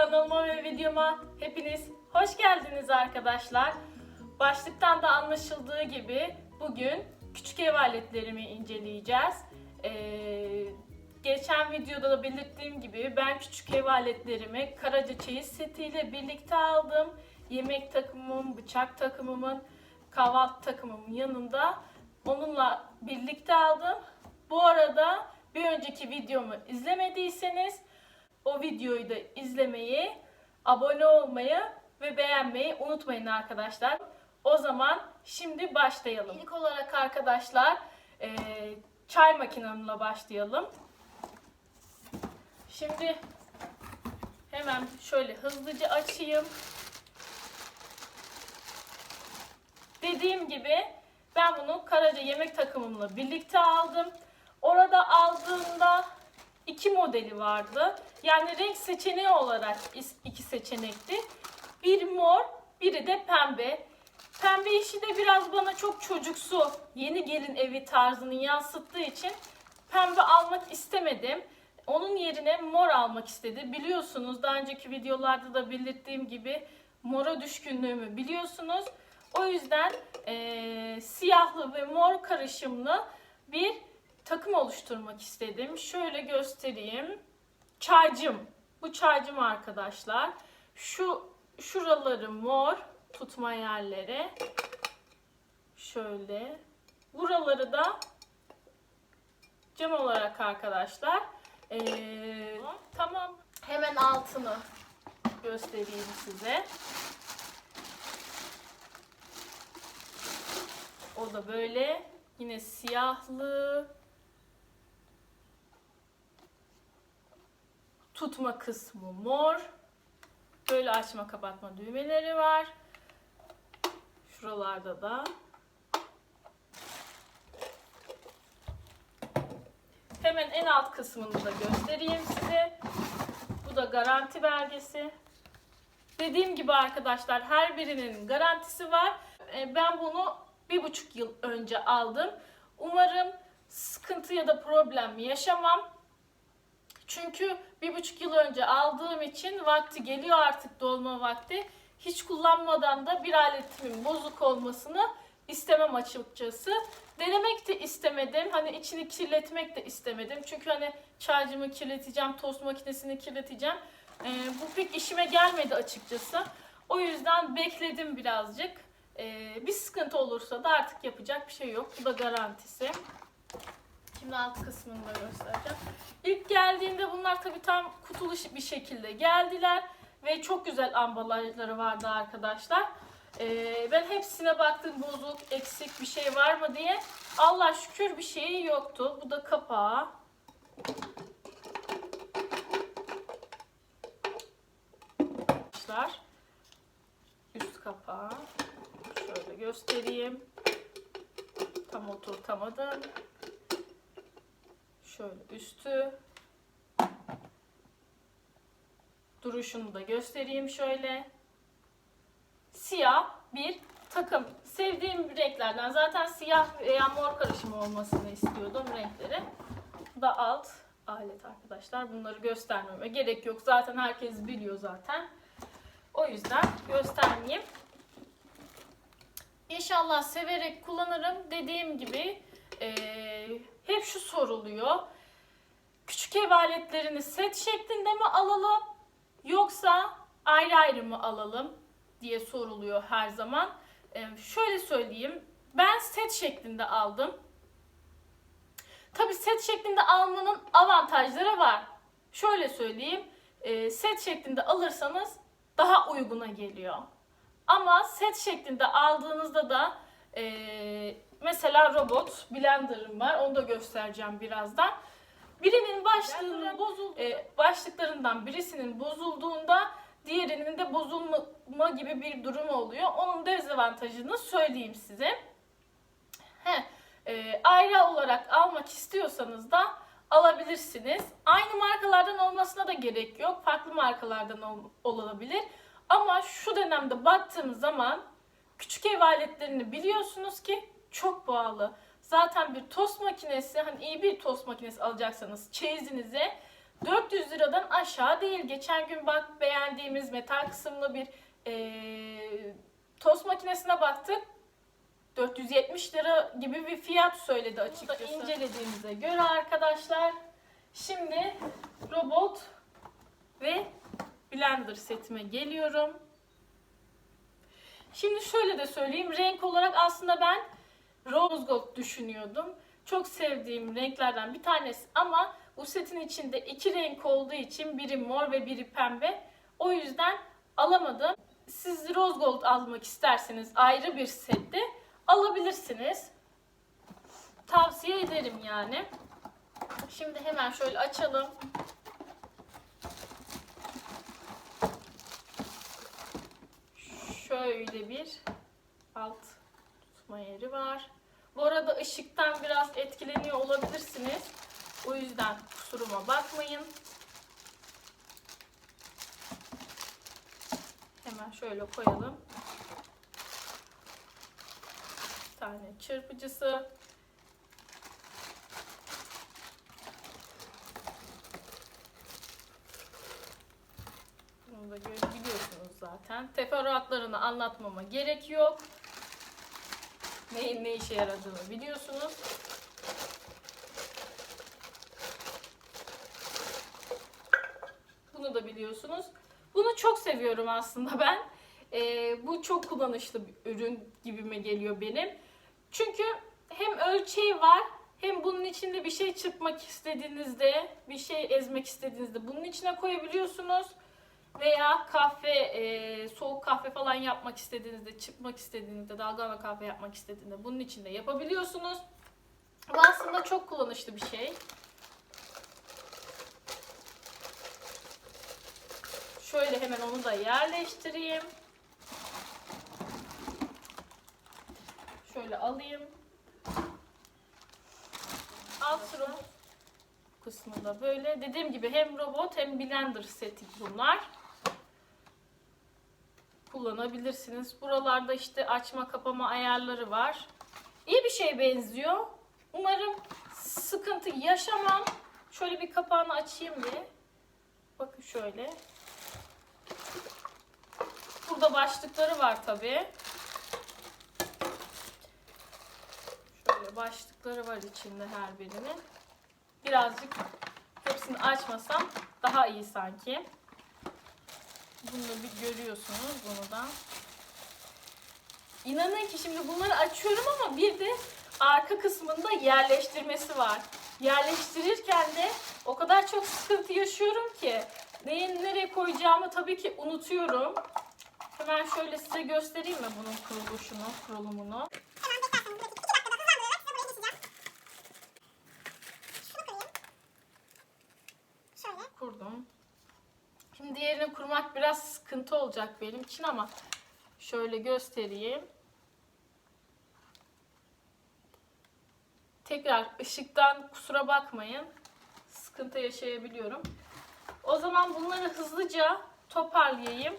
Kanalıma ve videoma hepiniz hoş geldiniz arkadaşlar. Başlıktan da anlaşıldığı gibi bugün küçük ev aletlerimi inceleyeceğiz. Ee, geçen videoda da belirttiğim gibi ben küçük ev aletlerimi Karaca çeyiz setiyle birlikte aldım. Yemek takımım, bıçak takımımın, kahvaltı takımımın yanında onunla birlikte aldım. Bu arada bir önceki videomu izlemediyseniz o videoyu da izlemeyi, abone olmayı ve beğenmeyi unutmayın arkadaşlar. O zaman şimdi başlayalım. İlk olarak arkadaşlar eee, çay makinemle başlayalım. Şimdi hemen şöyle hızlıca açayım. Dediğim gibi ben bunu Karaca yemek takımımla birlikte aldım. Orada aldığımda iki modeli vardı. Yani renk seçeneği olarak iki seçenekti. Bir mor, biri de pembe. Pembe işi de biraz bana çok çocuksu, yeni gelin evi tarzını yansıttığı için pembe almak istemedim. Onun yerine mor almak istedi. Biliyorsunuz daha önceki videolarda da belirttiğim gibi mora düşkünlüğümü biliyorsunuz. O yüzden eee, siyahlı ve mor karışımlı bir takım oluşturmak istedim. Şöyle göstereyim. Çaycım. Bu çaycım arkadaşlar. Şu şuraları mor tutma yerleri. Şöyle. Buraları da cam olarak arkadaşlar. Ee, tamam. Hemen altını göstereyim size. O da böyle yine siyahlı tutma kısmı mor. Böyle açma kapatma düğmeleri var. Şuralarda da. Hemen en alt kısmını da göstereyim size. Bu da garanti belgesi. Dediğim gibi arkadaşlar her birinin garantisi var. E, Ben bunu bir buçuk yıl önce aldım. Umarım sıkıntı ya da problem yaşamam. Çünkü bir buçuk yıl önce aldığım için vakti geliyor artık dolma vakti. Hiç kullanmadan da bir aletimin bozuk olmasını istemem açıkçası. Denemek de istemedim. Hani içini kirletmek de istemedim. Çünkü hani çaycımı kirleteceğim, tost makinesini kirleteceğim. Ee, bu pek işime gelmedi açıkçası. O yüzden bekledim birazcık. Ee, bir sıkıntı olursa da artık yapacak bir şey yok. Bu da garantisi. Şimdi alt kısmını da göstereceğim. İlk geldiğinde bunlar tabii tam kutulu bir şekilde geldiler. Ve çok güzel ambalajları vardı arkadaşlar. Ee, ben hepsine baktım bozuk, eksik bir şey var mı diye. Allah şükür bir şeyi yoktu. Bu da kapağı. Arkadaşlar, Üst kapağı. Şöyle göstereyim. Tam oturtamadım. Şöyle üstü. Duruşunu da göstereyim şöyle. Siyah bir takım. Sevdiğim renklerden. Zaten siyah veya mor karışımı olmasını istiyordum renkleri. Bu da alt alet arkadaşlar. Bunları göstermeme gerek yok. Zaten herkes biliyor zaten. O yüzden göstermeyeyim. İnşallah severek kullanırım. Dediğim gibi eee, hep şu soruluyor. Küçük ev aletlerini set şeklinde mi alalım yoksa ayrı ayrı mı alalım diye soruluyor her zaman. Eee, şöyle söyleyeyim. Ben set şeklinde aldım. Tabi set şeklinde almanın avantajları var. Şöyle söyleyeyim. eee, set şeklinde alırsanız daha uyguna geliyor. Ama set şeklinde aldığınızda da eee, mesela robot blenderım var. Onu da göstereceğim birazdan. Birinin başlığının bozul eee, başlıklarından birisinin bozulduğunda diğerinin de bozulma gibi bir durum oluyor. Onun dezavantajını söyleyeyim size. He, eee, ayrı olarak almak istiyorsanız da alabilirsiniz. Aynı markalardan olmasına da gerek yok. Farklı markalardan ol- olabilir. Ama şu dönemde baktığımız zaman küçük ev aletlerini biliyorsunuz ki çok pahalı. Zaten bir tost makinesi, hani iyi bir tost makinesi alacaksanız çeyizinize 400 liradan aşağı değil. Geçen gün bak beğendiğimiz metal kısımlı bir eee tost makinesine baktık. 470 lira gibi bir fiyat söyledi açıkçası. incelediğimize göre arkadaşlar şimdi robot ve blender setime geliyorum. Şimdi şöyle de söyleyeyim. Renk olarak aslında ben rose gold düşünüyordum. Çok sevdiğim renklerden bir tanesi ama bu setin içinde iki renk olduğu için biri mor ve biri pembe. O yüzden alamadım. Siz rose gold almak isterseniz ayrı bir sette alabilirsiniz. Tavsiye ederim yani. Şimdi hemen şöyle açalım. Şöyle bir alt tutma yeri var. Bu arada ışıktan biraz etkileniyor olabilirsiniz. O yüzden kusuruma bakmayın. Hemen şöyle koyalım. Bir tane çırpıcısı. Bunu da görebiliyorsunuz zaten. Teferruatlarını anlatmama gerek yok. Neyin ne işe yaradığını biliyorsunuz. Bunu da biliyorsunuz. Bunu çok seviyorum aslında ben. Ee, bu çok kullanışlı bir ürün gibime geliyor benim. Çünkü hem ölçeği var hem bunun içinde bir şey çırpmak istediğinizde, bir şey ezmek istediğinizde bunun içine koyabiliyorsunuz. Veya kahve, e, soğuk kahve falan yapmak istediğinizde, çırpmak istediğinizde, dalgana kahve yapmak istediğinizde bunun içinde yapabiliyorsunuz. Bu aslında çok kullanışlı bir şey. Şöyle hemen onu da yerleştireyim. Şöyle alayım. Alt robot kısmında böyle. Dediğim gibi hem robot hem blender seti bunlar. Kullanabilirsiniz. Buralarda işte açma kapama ayarları var. İyi bir şey benziyor. Umarım sıkıntı yaşamam. Şöyle bir kapağını açayım bir. Bakın şöyle. Burada başlıkları var tabi. Şöyle başlıkları var içinde her birinin. Birazcık hepsini açmasam daha iyi sanki. Bunu bir görüyorsunuz bunu da. İnanın ki şimdi bunları açıyorum ama bir de arka kısmında yerleştirmesi var. Yerleştirirken de o kadar çok sıkıntı yaşıyorum ki neyi nereye koyacağımı tabii ki unutuyorum. Hemen şöyle size göstereyim mi bunun kuruluşunu, kurulumunu. Kurdum. Şimdi diğerini kurmak biraz sıkıntı olacak benim için ama şöyle göstereyim. Tekrar ışıktan kusura bakmayın. Sıkıntı yaşayabiliyorum. O zaman bunları hızlıca toparlayayım.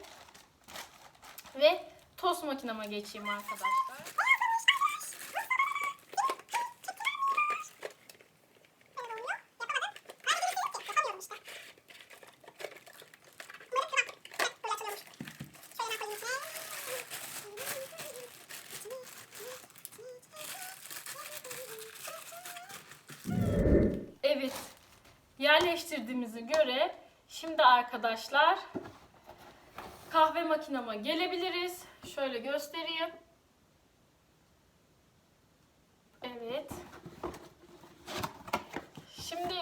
Ve tost makinama geçeyim arkadaşlar. Böyle oluyor. Yapamadım. Ben de birisi yok ki. Yapamıyorum işte. Bunları kırak. Evet, böyle açılıyormuş. Şöyle hemen koyayım içine. Evet. Yerleştirdiğimize göre şimdi arkadaşlar kahve makinama gelebiliriz. Şöyle göstereyim. Evet. Şimdi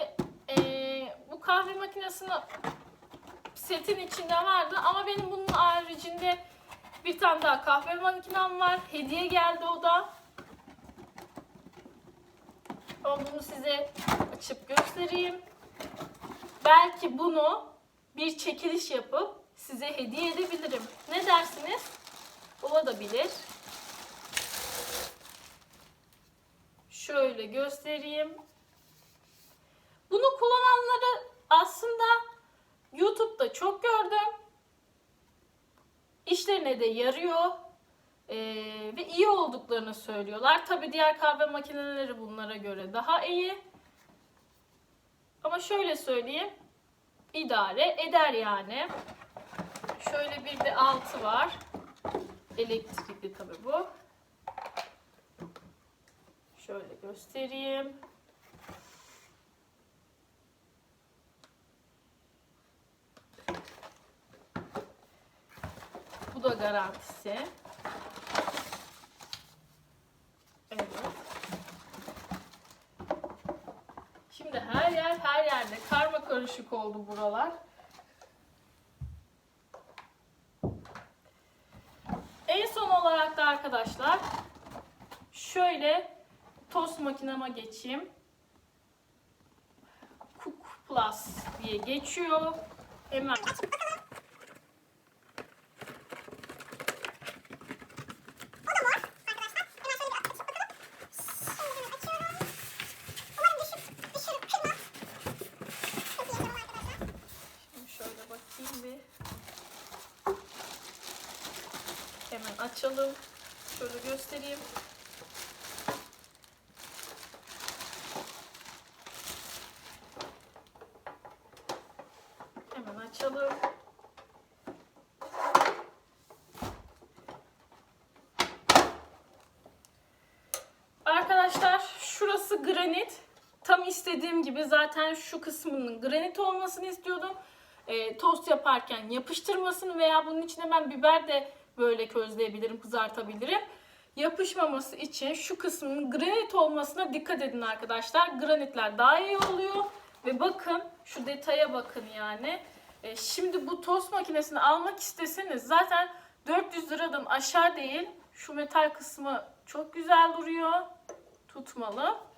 eee, bu kahve makinesini setin içinde vardı ama benim bunun haricinde bir tane daha kahve makinem var. Hediye geldi o da. Ama bunu size açıp göstereyim. Belki bunu bir çekiliş yapıp size hediye edebilirim. Ne dersiniz? Olabilir. Şöyle göstereyim. Bunu kullananları aslında YouTube'da çok gördüm. İşlerine de yarıyor. Ee, ve iyi olduklarını söylüyorlar. Tabi diğer kahve makineleri bunlara göre daha iyi. Ama şöyle söyleyeyim. İdare eder yani. Şöyle bir de altı var. Elektrikli tabi bu. Şöyle göstereyim. Bu da garantisi. Evet. Şimdi her yer her yerde karma karışık oldu buralar. En son olarak da arkadaşlar şöyle tost makinama geçeyim. Cook Plus diye geçiyor. Hemen O da mor arkadaşlar. Hemen şöyle bir açıp bakalım. Şimdi açıyorum. Umarım düşüp düşürüp kırmaz. Çok iyi yapıyorum arkadaşlar. Şimdi şöyle bakayım bir. Hemen açalım. Şöyle göstereyim. Hemen açalım. Arkadaşlar granit. Tam istediğim gibi zaten şu kısmının granit olmasını istiyordum. Ee, tost yaparken yapıştırmasını veya bunun içine ben biber de böyle közleyebilirim, kızartabilirim. Yapışmaması için şu kısmının granit olmasına dikkat edin arkadaşlar. Granitler daha iyi oluyor. Ve bakın şu detaya bakın yani. Ee, şimdi bu tost makinesini almak isteseniz zaten 400 liradan aşağı değil. Şu metal kısmı çok güzel duruyor. Tutmalı.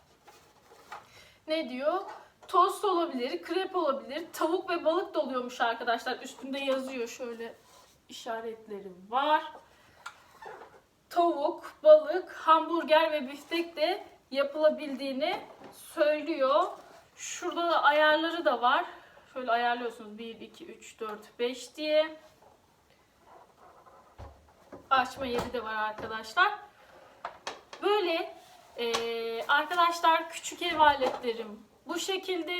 Ne diyor? Tost olabilir, krep olabilir, tavuk ve balık da oluyormuş arkadaşlar. Üstünde yazıyor şöyle işaretleri var. Tavuk, balık, hamburger ve biftek de yapılabildiğini söylüyor. Şurada da ayarları da var. Şöyle ayarlıyorsunuz 1, 2, 3, 4, 5 diye. Açma yeri de var arkadaşlar. Böyle eee, arkadaşlar küçük ev aletlerim bu şekilde.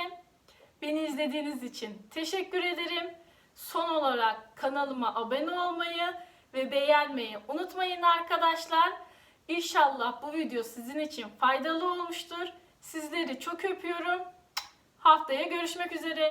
Beni izlediğiniz için teşekkür ederim. Son olarak kanalıma abone olmayı ve beğenmeyi unutmayın arkadaşlar. İnşallah bu video sizin için faydalı olmuştur. Sizleri çok öpüyorum. Haftaya görüşmek üzere.